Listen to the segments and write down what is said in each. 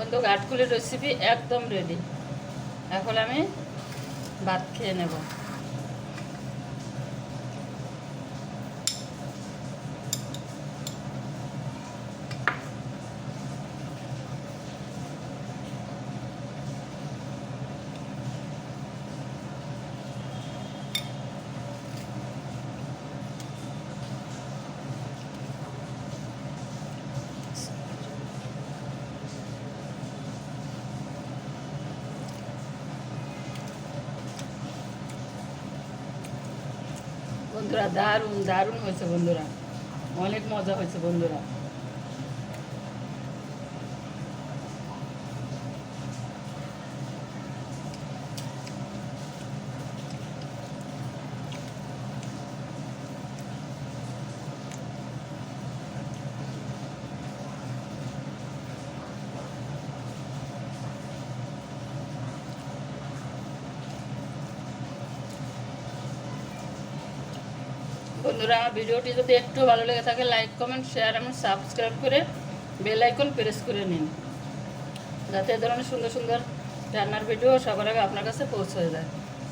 বন্ধু গাঠকুলির রেসিপি একদম রেডি এখন আমি ভাত খেয়ে নেব। বন্ধুরা দারুণ দারুণ হয়েছে বন্ধুরা অনেক মজা হয়েছে বন্ধুরা বন্ধুরা, ভিডিওটি যদি একটু ভালো লেগে থাকে লাইক কমেন্ট শেয়ার এবং সাবস্ক্রাইব করে বেল আইকন প্রেস করে নিন। যাতে এ ধরনের সুন্দর সুন্দর রান্নার ভিডিও সবার আগে আপনার কাছে পৌঁছে যায়।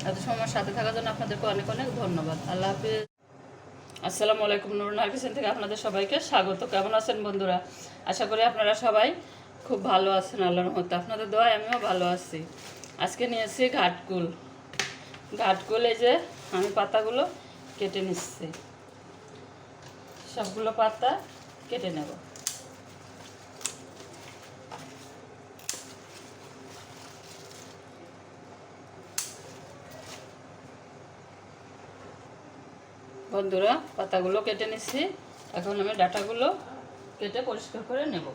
এত সময় সাথে থাকার জন্য আপনাদেরকে অনেক অনেক ধন্যবাদ। আল্লাহ হাফিজ। আসসালামু আলাইকুম নুরুনার কিচেন থেকে আপনাদের সবাইকে স্বাগত। কেমন আছেন বন্ধুরা? আশা করি আপনারা সবাই খুব ভালো আছেন, আল্লাহর মতো আপনাদের দোয়ায় আমিও ভালো আছি। আজকে নিয়েছি ঘাটকুল। ঘাটকুল এই যে আমি পাতাগুলো কেটে নিচ্ছি। সবগুলো পাতা কেটে নেব। বন্ধুরা, পাতাগুলো কেটে নিচ্ছি এখন আমি ডাটাগুলো কেটে পরিষ্কার করে নেব।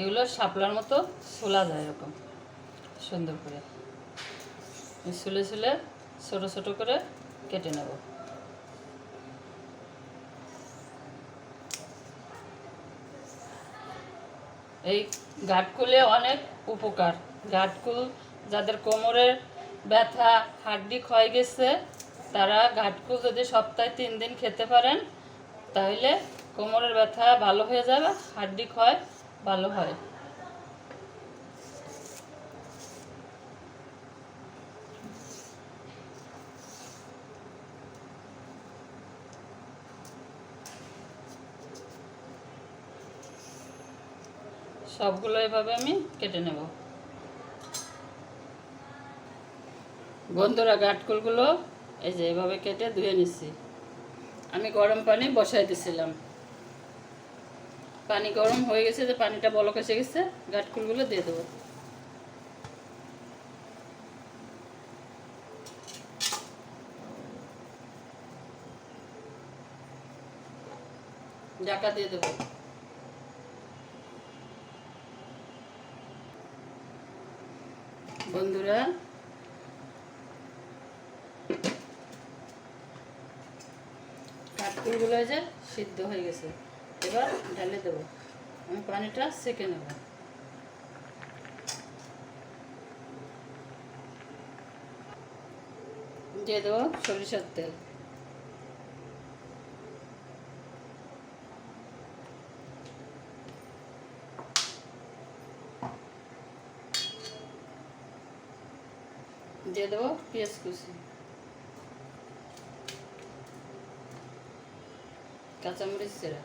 এগুলো শাপলার মতো সোলা যায় এরকম, সুন্দর করে। শুলে শুলে ছোটো ছোটো করে কেটে নেব। এই গাঁটকুলে অনেক উপকার। গাঁটকুল যাদের কোমরের ব্যথা, হাড্ডি ক্ষয় গেছে, তারা ঘাটকুল যদি সপ্তাহে তিন দিন খেতে পারেন, তাহলে কোমরের ব্যথা ভালো হয়ে যাবে, হাড্ডি ক্ষয় ভালো হয়। সবগুলো এভাবে আমি কেটে নেব। বন্ধুরা, গাঁটকুলগুলো এই যে এভাবে কেটে ধুয়ে নিচ্ছি। আমি গরম পানি বসাই দিছিলাম পানি গরম হয়ে গেছে যে পানিটা বলক এসে গেছে, গাঁটকুলগুলো দিয়ে দেবো। ঢাকা দিয়ে দেবো। বন্ধুরা। কাঠকুলগুলো যে সিদ্ধ হয়ে গেছে। এবার ঢালে দেবো। আমি পানিটা সেকে নেব। দিয়ে দেবো সরিষার তেল। দিয়ে দেবো পেঁয়াজ কুচি। কাঁচামরিচ চেরা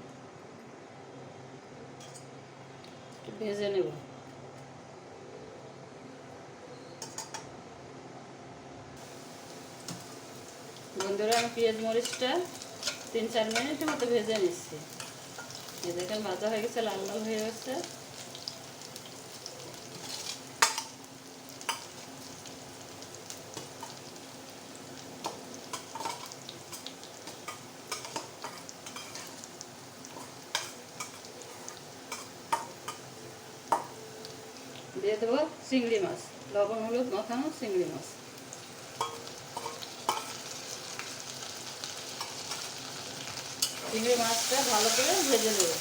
ভেজে নেব। বন্ধুরা, আমি পেঁয়াজ মরিচটা তিন চার মিনিটের মতো ভেজে নিচ্ছি। দেখেন ভাজা হয়ে গেছে, লাল লাল হয়ে গেছে। দিয়ে দেবো চিংড়ি মাছ। লবণ, হলুদ, মাখানো চিংড়ি মাছ। চিংড়ি মাছটা ভালো করে ভেজে নেব।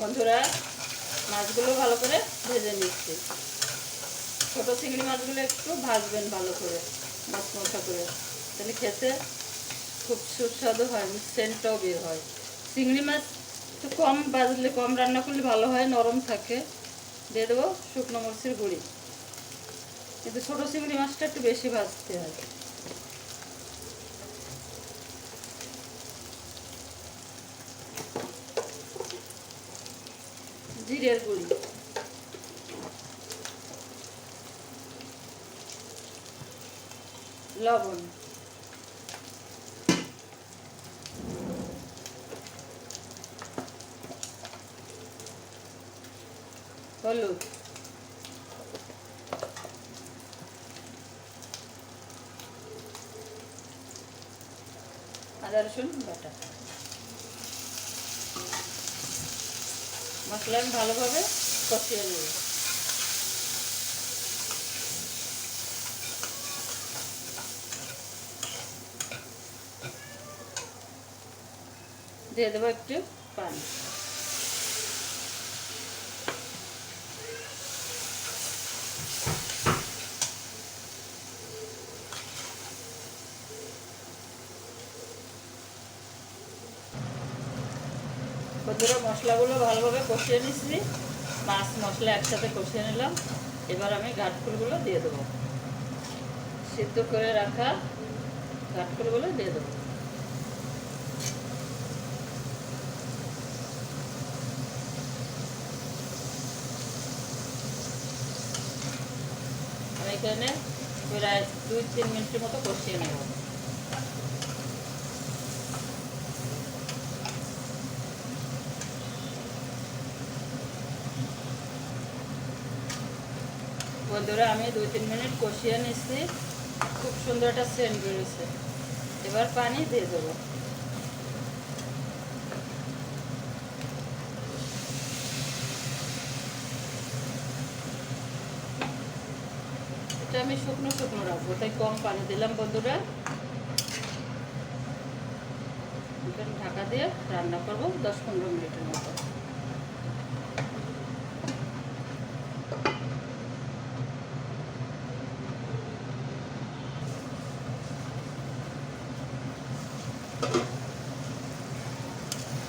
বন্ধুরা, মাছগুলো ভালো করে ভেজে নিচ্ছি। ছোটো চিংড়ি মাছগুলো একটু ভাজবেন ভালো করে, মাছ মশা করে। তাহলে খেতে খুব সুস্বাদু হয় সেন্টটাও বের হয়। চিংড়ি মাছ একটু কম ভাজলে, কম রান্না করলে ভালো হয়, নরম থাকে। দিয়ে দেবো শুকনো মরিচের গুঁড়ি। কিন্তু ছোটো চিংড়ি মাছটা একটু বেশি ভাজতে হয়। জিরের গুঁড়ি। লবণ। হলুদ। আদা রসুন বাটা। মশলা ভালোভাবে কষিয়ে নেব। দিয়ে দেবো একটু পানি। বন্ধুরা, মশলাগুলো ভালোভাবে কষিয়ে নিচ্ছি মাছ মশলা একসাথে কষিয়ে নিলাম। এবার আমি ঘাটফুলগুলো দিয়ে দেবো। সিদ্ধ করে রাখা ঘাটফুলগুলো দিয়ে দেবো। এখানে প্রায় দুই, তিন মিনিটের মতো কষিয়ে নেব। বন্ধুরা, আমি দুই, তিন মিনিট কষিয়ে নিচ্ছি খুব সুন্দর একটা সেন্ট বেরোছে এবার পানি দিয়ে দেবো। এটা আমি শুকনো শুকনো রাখব, তাই কম পানি দিলাম বন্ধুরা। ঢাকা দিয়ে রান্না করব দশ পনেরো মিনিটের মতো।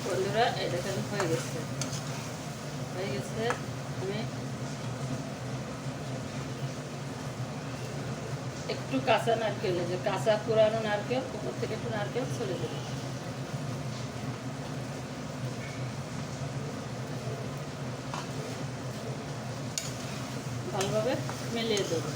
বন্ধুরা দেখেন হয়ে গেছে। হয়ে গেছে, আমি একটু কাঁচা নারকেল যে কাঁচা পুরানো নারকেল, উপর থেকে একটু নারকেল ছড়ে দেবে। ভালোভাবে মিলিয়ে দেবো।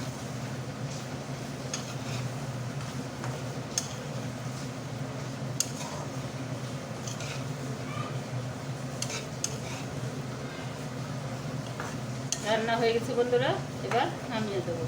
রান্না হয়ে গেছে বন্ধুরা, এবার নামিয়ে দেবো।